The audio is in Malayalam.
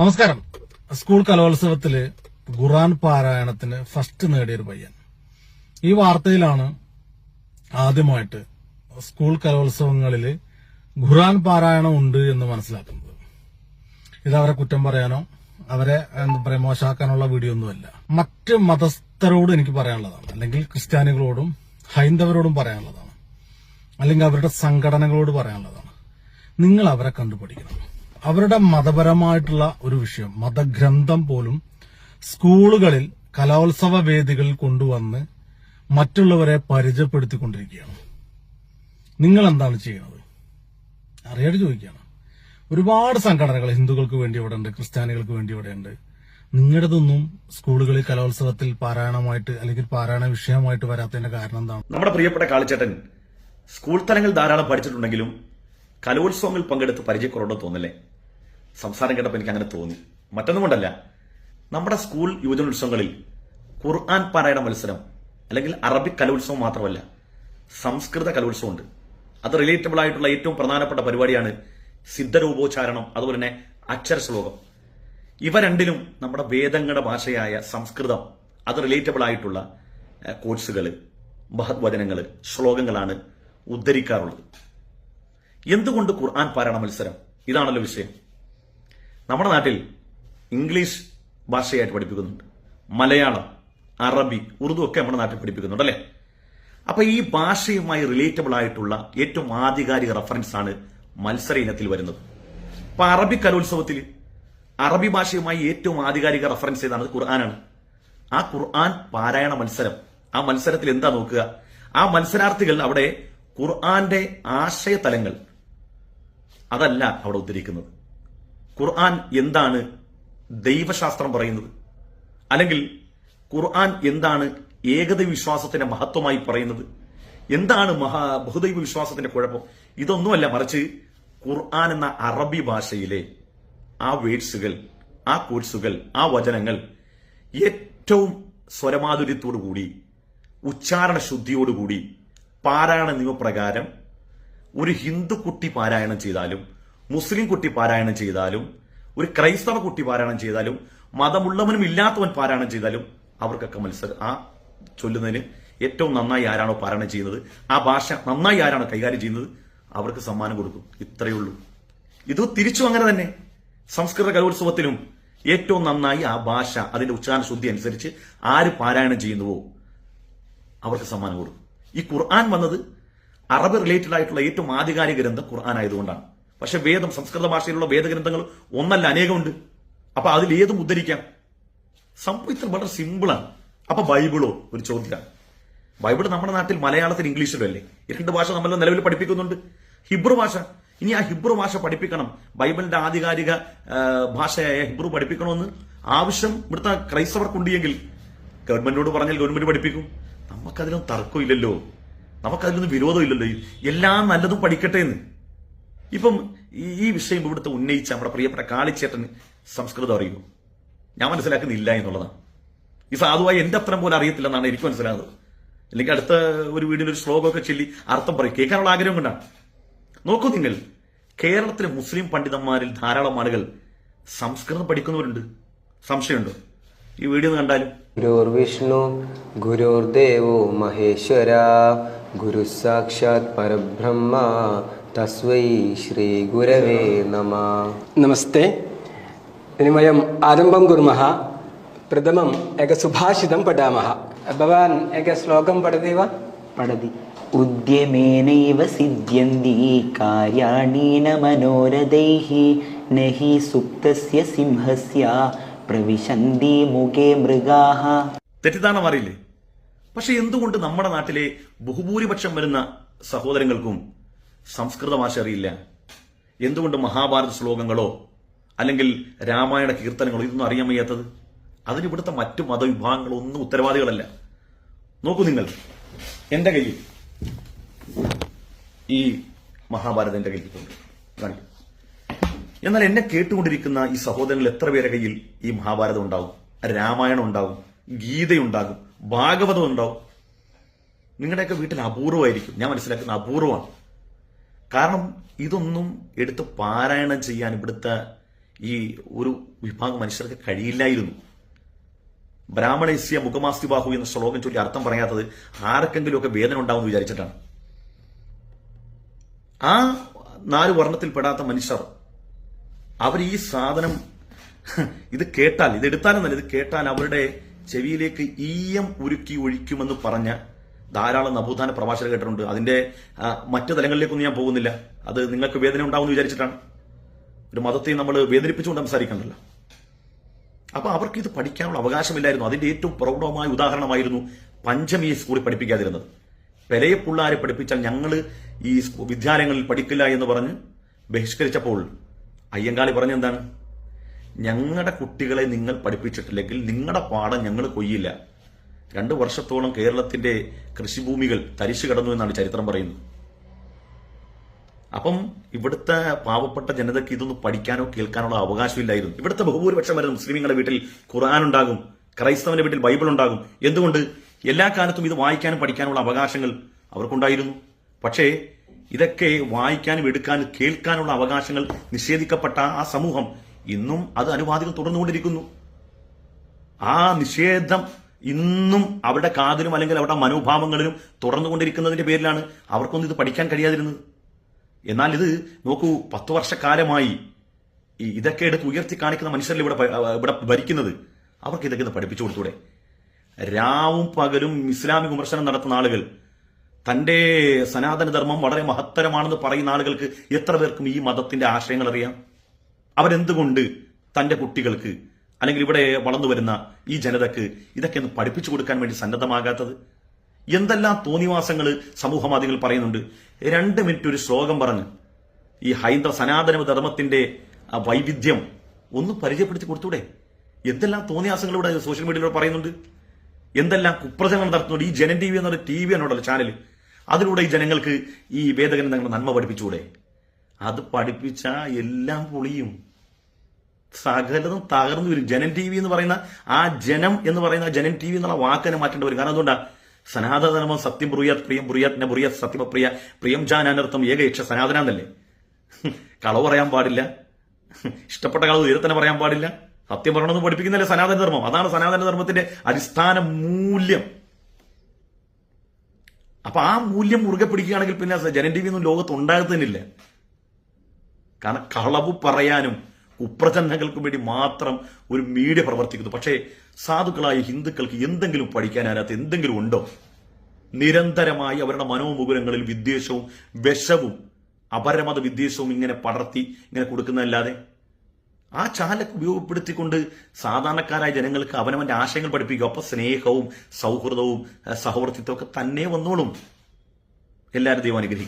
നമസ്കാരം. സ്കൂൾ കലോത്സവത്തിൽ ഖുറാൻ പാരായണത്തിന് ഫസ്റ്റ് നേടിയൊരു പയ്യൻ. ഈ വാർത്തയിലാണ് ആദ്യമായിട്ട് സ്കൂൾ കലോത്സവങ്ങളിൽ ഖുറാൻ പാരായണം ഉണ്ട് എന്ന് മനസ്സിലാക്കുന്നത്. ഇത് അവരെ കുറ്റം പറയാനോ അവരെ എന്താ പറയാ മോശമാക്കാനുള്ള വീഡിയോ ഒന്നുമല്ല മറ്റ് മതസ്ഥരോട് എനിക്ക് പറയാനുള്ളതാണ്. അല്ലെങ്കിൽ ക്രിസ്ത്യാനികളോടും ഹൈന്ദവരോടും പറയാനുള്ളതാണ്. അല്ലെങ്കിൽ അവരുടെ സംഘടനകളോട് പറയാനുള്ളതാണ്. നിങ്ങൾ അവരെ കണ്ടുപിടിക്കണം അവരുടെ മതപരമായിട്ടുള്ള ഒരു വിഷയം മതഗ്രന്ഥം പോലും സ്കൂളുകളിൽ കലോത്സവ വേദികളിൽ കൊണ്ടുവന്ന് മറ്റുള്ളവരെ പരിചയപ്പെടുത്തിക്കൊണ്ടിരിക്കുകയാണ്. നിങ്ങൾ എന്താണ് ചെയ്യുന്നത്? അറിയാതെ ചോദിക്കുകയാണ്. ഒരുപാട് സംഘടനകൾ ഹിന്ദുക്കൾക്ക് വേണ്ടി ഇവിടെ ഉണ്ട് ക്രിസ്ത്യാനികൾക്ക് വേണ്ടി ഇവിടെ ഉണ്ട്. നിങ്ങളുടെതൊന്നും സ്കൂളുകളിൽ കലോത്സവത്തിൽ പാരായണമായിട്ട് അല്ലെങ്കിൽ പാരായണ വിഷയമായിട്ട് വരാത്തതിന്റെ കാരണം എന്താണ്? നമ്മുടെ പ്രിയപ്പെട്ട കാളിച്ചേട്ടൻ സ്കൂൾ തലങ്ങൾ ധാരാളം പഠിച്ചിട്ടുണ്ടെങ്കിലും കലോത്സവങ്ങളിൽ പങ്കെടുത്ത് പരിചയക്കുറവുണ്ടോ തോന്നില്ലേ സംസാരം കേട്ടപ്പോൾ എനിക്ക് അങ്ങനെ തോന്നി. മറ്റൊന്നും കൊണ്ടല്ല നമ്മുടെ സ്കൂൾ യുവജനോത്സവങ്ങളിൽ ഖുർആൻ പാരായണ മത്സരം അല്ലെങ്കിൽ അറബിക് കലോത്സവം മാത്രമല്ല സംസ്കൃത കലോത്സവമുണ്ട്. അത് റിലേറ്റബിൾ ആയിട്ടുള്ള ഏറ്റവും പ്രധാനപ്പെട്ട പരിപാടിയാണ് സിദ്ധരൂപോച്ചാരണം അതുപോലെ തന്നെ അക്ഷര ശ്ലോകം. ഇവ രണ്ടിലും നമ്മുടെ വേദങ്ങളുടെ ഭാഷയായ സംസ്കൃതം അത് റിലേറ്റബിൾ ആയിട്ടുള്ള കോഴ്സുകൾ മഹത്വചനങ്ങൾ ശ്ലോകങ്ങളാണ് ഉദ്ധരിക്കാറുള്ളത്. എന്തുകൊണ്ട് ഖുർആൻ പാരായണ മത്സരം? ഇതാണല്ലോ വിഷയം. നമ്മുടെ നാട്ടിൽ ഇംഗ്ലീഷ് ഭാഷയായിട്ട് പഠിപ്പിക്കുന്നുണ്ട്. മലയാളം അറബി ഉറുദു ഒക്കെ നമ്മുടെ നാട്ടിൽ പഠിപ്പിക്കുന്നുണ്ട് അല്ലേ? അപ്പൊ ഈ ഭാഷയുമായി റിലേറ്റബിൾ ആയിട്ടുള്ള ഏറ്റവും ആധികാരിക റെഫറൻസ് ആണ് മത്സര ഇനത്തിൽ വരുന്നത്. അപ്പൊ അറബി കലോത്സവത്തിൽ അറബി ഭാഷയുമായി ഏറ്റവും ആധികാരിക റെഫറൻസ് ചെയ്താണ് ഖുർആനാണ്. ആ ഖുർആൻ പാരായണ മത്സരം. ആ മത്സരത്തിൽ എന്താ നോക്കുക? ആ മത്സരാർത്ഥികൾ അവിടെ ഖുർആന്റെ ആശയതലങ്ങൾ അതല്ല അവിടെ ഉദ്ധരിക്കുന്നത്. ഖുർആൻ എന്താണ് ദൈവശാസ്ത്രം പറയുന്നത്? അല്ലെങ്കിൽ ഖുർആൻ എന്താണ് ഏകദൈവ വിശ്വാസത്തിന്റെ മഹത്വമായി പറയുന്നത്? എന്താണ് മഹാ ബഹുദൈവ വിശ്വാസത്തിന്റെ കുഴപ്പം? ഇതൊന്നുമല്ല മറിച്ച് ഖുർആൻ എന്ന അറബി ഭാഷയിലെ ആ വേഡ്സുകൾ ആ കോഴ്സുകൾ ആ വചനങ്ങൾ ഏറ്റവും സ്വരമാധുര്യത്തോടുകൂടി ഉച്ചാരണ ശുദ്ധിയോടുകൂടി പാരായണ നിയമപ്രകാരം ഒരു ഹിന്ദു കുട്ടി പാരായണം ചെയ്താലും മുസ്ലിം കുട്ടി പാരായണം ചെയ്താലും ഒരു ക്രൈസ്തവ കുട്ടി പാരായണം ചെയ്താലും മതമുള്ളവനും ഇല്ലാത്തവൻ പാരായണം ചെയ്താലും അവർക്കൊക്കെ മത്സരം ആ ചൊല്ലുന്നതിന് ഏറ്റവും നന്നായി ആരാണോ പാരായണം ചെയ്യുന്നത് ആ ഭാഷ നന്നായി ആരാണോ കൈകാര്യം ചെയ്യുന്നത് അവർക്ക് സമ്മാനം കൊടുക്കും. ഇത്രയേ ഉള്ളൂ. ഇത് തിരിച്ചു അങ്ങനെ തന്നെ. സംസ്കൃത കലോത്സവത്തിലും ഏറ്റവും നന്നായി ആ ഭാഷ അതിന്റെ ഉച്ചാരണ ശുദ്ധി അനുസരിച്ച് ആര് പാരായണം ചെയ്യുന്നുവോ അവർക്ക് സമ്മാനം കൊടുക്കും. ഈ ഖുർആൻ വന്നത് അറബ് റിലേറ്റഡ് ആയിട്ടുള്ള ഏറ്റവും ആധികാരിക ഗ്രന്ഥം ഖുർആൻ ആയതുകൊണ്ടാണ്. പക്ഷെ വേദം സംസ്കൃത ഭാഷയിലുള്ള വേദഗ്രന്ഥങ്ങൾ ഒന്നല്ല അനേകമുണ്ട്. അപ്പൊ അതിൽ ഏതും ഉദ്ധരിക്കാം? സംഭവം വളരെ സിമ്പിളാണ് അപ്പൊ ബൈബിളോ? ഒരു ചോദ്യമാണ്. ബൈബിൾ നമ്മുടെ നാട്ടിൽ മലയാളത്തിൽ ഇംഗ്ലീഷിലും അല്ലേ? രണ്ട് ഭാഷ നമ്മൾ നിലവിൽ പഠിപ്പിക്കുന്നുണ്ട്. ഹിബ്രു ഭാഷ. ഇനി ആ ഹിബ്രു ഭാഷ പഠിപ്പിക്കണം. ബൈബിളിന്റെ ആധികാരിക ഭാഷയായ ഹിബ്രു പഠിപ്പിക്കണമെന്ന് ആവശ്യം ഇവിടുത്തെ ക്രൈസ്തവർക്കുണ്ടെങ്കിൽ ഗവൺമെന്റിനോട് പറഞ്ഞാൽ ഗവൺമെന്റ് പഠിപ്പിക്കും. നമുക്കതിലൊന്നും തർക്കമില്ലല്ലോ. നമുക്കതിലൊന്നും വിരോധമില്ലല്ലോ. എല്ലാം നല്ലതും പഠിക്കട്ടെ എന്ന്. ഇപ്പം ഈ- വിഷയം ഇവിടുത്തെ ഉന്നയിച്ച നമ്മുടെ പ്രിയപ്പെട്ട കാളിച്ചേട്ടന് സംസ്കൃതം അറിയുമോ? ഞാൻ മനസ്സിലാക്കുന്നില്ല എന്നുള്ളതാണ്. ഈ സാധുവായി എന്റെ അത്രയും പോലും അറിയത്തില്ലെന്നാണ് എനിക്ക് മനസ്സിലാകുന്നത്. അല്ലെങ്കിൽ അടുത്ത ഒരു വീടിന് ഒരു ശ്ലോകമൊക്കെ ചൊല്ലി അർത്ഥം പറയും. കേൾക്കാനുള്ള ആഗ്രഹം കൊണ്ടാണ്. നോക്കൂ നിങ്ങൾ. കേരളത്തിലെ മുസ്ലിം പണ്ഡിതന്മാരിൽ ധാരാളം ആളുകൾ സംസ്കൃതം പഠിക്കുന്നവരുണ്ട്. സംശയമുണ്ടോ? ഈ വീഡിയോ കണ്ടാലും. ഗുരുർവിഷ്ണു ഗുരുർദേവോ മഹേശ്വര ഗുരു സാക്ഷാത് പരബ്രഹ്മ തസ്വൈ ശ്രീ ഗുരവേ നമ നമസ്തേ ഇനി വയം ആരംഭം കുർമ പ്രഥമം ഏക സുഭാഷിതം പഠാമ ഭവാൻ ഏക ശ്ലോകം പഠതി വ പഠതി ഉദ്യമേനൈവ സിദ്ധ്യന്തി കാര്യാണീന മനോരഥൈ നഹി സുപ്തസ്യ സിംഹസ്യ പ്രവിശന്തി മുഖേ മൃഗാ തെറ്റിദ്ധാരണ മാറിയില്ലേ? പക്ഷെ എന്തുകൊണ്ട് നമ്മുടെ നാട്ടിലെ ബഹുഭൂരിപക്ഷം വരുന്ന സഹോദരങ്ങൾക്കും സംസ്കൃത ഭാഷ അറിയില്ല. എന്തുകൊണ്ട് മഹാഭാരത ശ്ലോകങ്ങളോ അല്ലെങ്കിൽ രാമായണ കീർത്തനങ്ങളോ ഇതൊന്നും അറിയാൻ വയ്യാത്തത്? അതിന് ഇവിടുത്തെ മറ്റു മതവിഭാഗങ്ങളോ ഒന്നും ഉത്തരവാദികളല്ല. നോക്കൂ നിങ്ങൾ എന്റെ കയ്യിൽ ഈ മഹാഭാരതം എന്റെ കയ്യിൽ എന്നാൽ എന്നെ കേട്ടുകൊണ്ടിരിക്കുന്ന ഈ സഹോദരങ്ങൾ എത്ര പേരെ കയ്യിൽ ഈ മഹാഭാരതം ഉണ്ടാവും? രാമായണം ഉണ്ടാവും ഗീതയുണ്ടാകും ഭാഗവതം ഉണ്ടാവും. നിങ്ങളുടെയൊക്കെ വീട്ടിൽ അപൂർവമായിരിക്കും. ഞാൻ മനസ്സിലാക്കുന്ന അപൂർവമാണ്. കാരണം ഇതൊന്നും എടുത്ത് പാരായണം ചെയ്യാൻ ഇവിടുത്തെ ഈ ഒരു വിഭാഗം മനുഷ്യർക്ക് കഴിയില്ലായിരുന്നു. ബ്രാഹ്മണേസ്യ മുഖമാസ്തിബാഹു എന്ന ശ്ലോകം ചൊല്ലി അർത്ഥം പറയാത്തത് ആർക്കെങ്കിലുമൊക്കെ വേദന ഉണ്ടാവും എന്ന് വിചാരിച്ചിട്ടാണ്. ആ നാല് വർണത്തിൽപ്പെടാത്ത മനുഷ്യർ അവർ ഈ സാധനം ഇത് കേട്ടാൽ ഇത് എടുത്താലെന്നല്ല ഇത് കേട്ടാൽ അവരുടെ ചെവിയിലേക്ക് ഈയം ഉരുക്കി ഒഴിക്കുമെന്ന് പറഞ്ഞ ധാരാളം നവോത്ഥാന പ്രഭാഷകർ കേട്ടിട്ടുണ്ട്. അതിന്റെ മറ്റു തലങ്ങളിലേക്കൊന്നും ഞാൻ പോകുന്നില്ല. അത് നിങ്ങൾക്ക് വേദന ഉണ്ടാവുമെന്ന് വിചാരിച്ചിട്ടാണ്. ഒരു മതത്തെ നമ്മൾ വേദനിപ്പിച്ചുകൊണ്ട് സംസാരിക്കണ്ടല്ലോ. അപ്പൊ അവർക്ക് ഇത് പഠിക്കാനുള്ള അവകാശമില്ലായിരുന്നു. അതിന്റെ ഏറ്റവും പ്രൗഢമായ ഉദാഹരണമായിരുന്നു പഞ്ചമി സ്കൂളിൽ പഠിപ്പിക്കാതിരുന്നത്. പെരയെ പിള്ളാരെ പഠിപ്പിച്ചാൽ ഞങ്ങൾ ഈ വിദ്യാലയങ്ങളിൽ പഠിക്കില്ല എന്ന് പറഞ്ഞ് ബഹിഷ്കരിച്ചപ്പോൾ അയ്യങ്കാളി പറഞ്ഞെന്താണ്? ഞങ്ങളുടെ കുട്ടികളെ നിങ്ങൾ പഠിപ്പിച്ചിട്ടില്ലെങ്കിൽ നിങ്ങളുടെ പാഠം ഞങ്ങൾ കൊയ്യില്ല. രണ്ട് വർഷത്തോളം കേരളത്തിന്റെ കൃഷിഭൂമികൾ തരിശു കടന്നു എന്നാണ് ചരിത്രം പറയുന്നത്. അപ്പം ഇവിടുത്തെ പാവപ്പെട്ട ജനതയ്ക്ക് ഇതൊന്നും പഠിക്കാനോ കേൾക്കാനോ അവകാശമില്ലായിരുന്നു. ഇവിടുത്തെ ബഹുഭൂരിപക്ഷം വരുന്ന മുസ്ലിങ്ങളുടെ വീട്ടിൽ ഖുർആൻ ഉണ്ടാകും ക്രൈസ്തവന്റെ വീട്ടിൽ ബൈബിൾ ഉണ്ടാകും. എന്തുകൊണ്ട്? എല്ലാ കാലത്തും ഇത് വായിക്കാനും പഠിക്കാനുള്ള അവകാശങ്ങൾ അവർക്കുണ്ടായിരുന്നു. പക്ഷേ ഇതൊക്കെ വായിക്കാനും എടുക്കാനും കേൾക്കാനുള്ള അവകാശങ്ങൾ നിഷേധിക്കപ്പെട്ട ആ സമൂഹം ഇന്നും അത് അനുവാദികൾ തുടർന്നുകൊണ്ടിരിക്കുന്നു ആ നിഷേധം ഇന്നും അവരുടെ കാതിലും അല്ലെങ്കിൽ അവരുടെ മനോഭാവങ്ങളിലും തുടർന്നുകൊണ്ടിരിക്കുന്നതിന്റെ പേരിലാണ് അവർക്കൊന്നും ഇത് പഠിക്കാൻ കഴിയാതിരുന്നത്. എന്നാൽ ഇത് നോക്കൂ പത്തു വർഷക്കാലമായി ഇതൊക്കെ എടുത്ത് ഉയർത്തി കാണിക്കുന്ന മനുഷ്യരിൽ ഇവിടെ ഇവിടെ ഭരിക്കുന്നത് അവർക്ക് ഇതൊക്കെ ഇത് പഠിപ്പിച്ചു കൊടുത്തൂടെ? രാവും പകലും ഇസ്ലാമിക വിമർശനം നടത്തുന്ന ആളുകൾ തന്റെ സനാതനധർമ്മം വളരെ മഹത്തരമാണെന്ന് പറയുന്ന ആളുകൾക്ക് എത്ര പേർക്കും ഈ മതത്തിന്റെ ആശയങ്ങൾ അറിയാം? അവരെന്തുകൊണ്ട് തന്റെ കുട്ടികൾക്ക് അല്ലെങ്കിൽ ഇവിടെ വളർന്നു വരുന്ന ഈ ജനതക്ക് ഇതൊക്കെ ഒന്ന് പഠിപ്പിച്ചു കൊടുക്കാൻ വേണ്ടി സന്നദ്ധമാകാത്തത്? എന്തെല്ലാം തോന്നിവാസങ്ങൾ സമൂഹ മാധ്യമങ്ങൾ പറയുന്നുണ്ട്? രണ്ട് മിനിറ്റ് ഒരു ശ്ലോകം പറഞ്ഞ് ഈ ഹൈന്ദവ സനാതന ധർമ്മത്തിന്റെ ആ വൈവിധ്യം ഒന്ന് പരിചയപ്പെടുത്തി കൊടുത്തൂടെ? എന്തെല്ലാം തോന്നിയാസങ്ങൾ ഇവിടെ സോഷ്യൽ മീഡിയയിലൂടെ പറയുന്നുണ്ട്? എന്തെല്ലാം കുപ്രചരണം നടത്തുന്നുണ്ട്? ഈ ജനൻ ടി വി എന്നൊരു ടി വി എന്നോടല്ലോ ചാനൽ അതിലൂടെ ഈ ജനങ്ങൾക്ക് ഈ വേദഗ്രന്ഥങ്ങളുടെ നന്മ പഠിപ്പിച്ചുകൂടെ അത് പഠിപ്പിച്ച എല്ലാം പൊളിയും. സകലതും തകർന്നു വരും. ജനം ടി വി എന്ന് പറയുന്ന ആ ജനം എന്ന് പറയുന്ന ജനം ടി വി എന്നുള്ള വാക്കിനെ മാറ്റേണ്ടി വരും. കാരണം അതുകൊണ്ടാ സനാതനധർമ്മം സത്യം ബ്രുയാത് പ്രിയം ബ്രുയാത് ന ബ്രുയാത് സത്യമപ്രിയ പ്രിയം ജാൻ അനർത്ഥം ഏകയക്ഷ സനാതനാന്നല്ലേ? കളവ് പറയാൻ പാടില്ല. ഇഷ്ടപ്പെട്ട കളവ് തീരെ തന്നെ പറയാൻ പാടില്ല. സത്യം പറയണമെന്ന് പഠിപ്പിക്കുന്നല്ലേ സനാതനധർമ്മം. അതാണ് സനാതനധർമ്മത്തിന്റെ അടിസ്ഥാന മൂല്യം. അപ്പൊ ആ മൂല്യം മുറുകെ പിടിക്കുകയാണെങ്കിൽ പിന്നെ ജനൻ ടി വി ഒന്നും ലോകത്ത് ഉണ്ടാകത്തന്നില്ല. കാരണം കളവ് പറയാനും കുപ്രചരണങ്ങൾക്കും വേണ്ടി മാത്രം ഒരു മീഡിയ പ്രവർത്തിക്കുന്നു. പക്ഷേ സാധുക്കളായ ഹിന്ദുക്കൾക്ക് എന്തെങ്കിലും പഠിക്കാൻ അതിനകത്ത് എന്തെങ്കിലും ഉണ്ടോ? നിരന്തരമായി അവരുടെ മനോമുകുരങ്ങളിൽ വിദ്വേഷവും വിഷവും അപരമത വിദ്വേഷവും ഇങ്ങനെ പടർത്തി ഇങ്ങനെ കൊടുക്കുന്നതല്ലാതെ ആ ചാലക്ക് ഉപയോഗപ്പെടുത്തിക്കൊണ്ട് സാധാരണക്കാരായ ജനങ്ങൾക്ക് അവനവന്റെ ആശയങ്ങൾ പഠിപ്പിക്കുക. അപ്പൊ സ്നേഹവും സൗഹൃദവും സഹവർത്തിത്വമൊക്കെ തന്നെ വന്നോളും. എല്ലാവരും ദൈവം അനുഗ്രഹിക്കും